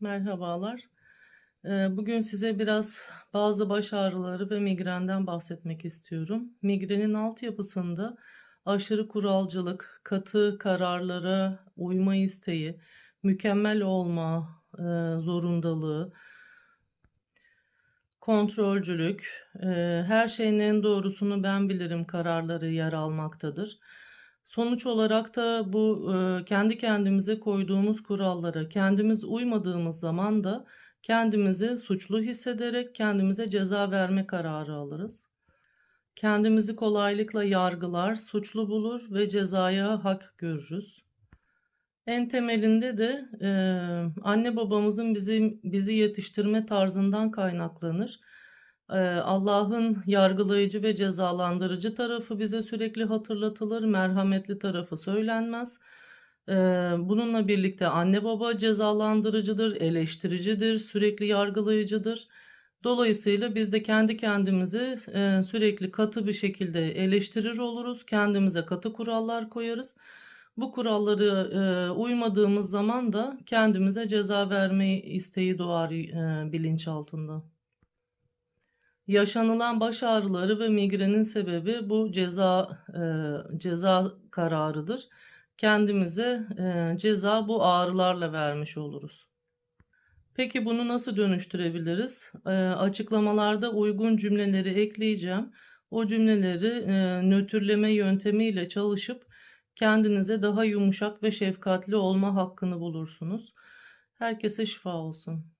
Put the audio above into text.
Merhabalar. Eee, bugün size biraz bazı baş ağrıları ve migrenden bahsetmek istiyorum. Migrenin altyapısında aşırı kuralcılık, katı kararlara uyma isteği, mükemmel olma, eee, zorundalığı, kontrolcülük, eee, her şeyin en doğrusunu ben bilirim kararları yer almaktadır. Sonuç olarak da bu, kendi kendimize koyduğumuz kurallara kendimiz uymadığımız zaman da kendimizi suçlu hissederek kendimize ceza verme kararı alırız. Kendimizi kolaylıkla yargılar, suçlu bulur ve cezaya hak görürüz. En temelinde de, anne babamızın bizim bizi yetiştirme tarzından kaynaklanır. Allah'ın yargılayıcı ve cezalandırıcı tarafı bize sürekli hatırlatılır, merhametli tarafı söylenmez. Bununla birlikte anne baba cezalandırıcıdır, eleştiricidir, sürekli yargılayıcıdır. Dolayısıyla biz de kendi kendimizi, sürekli katı bir şekilde eleştirir oluruz, kendimize katı kurallar koyarız. Bu kuralları, uymadığımız zaman da kendimize ceza verme isteği doğar, eee, bilinçaltında. Yaşanılan baş ağrıları ve migrenin sebebi bu ceza, eee, ceza kararıdır. Kendimize, eee, ceza bu ağrılarla vermiş oluruz. Peki bunu nasıl dönüştürebiliriz? Eee, açıklamalarda uygun cümleleri ekleyeceğim. O cümleleri, eee, nötrleme yöntemiyle çalışıp kendinize daha yumuşak ve şefkatli olma hakkını bulursunuz. Herkese şifa olsun.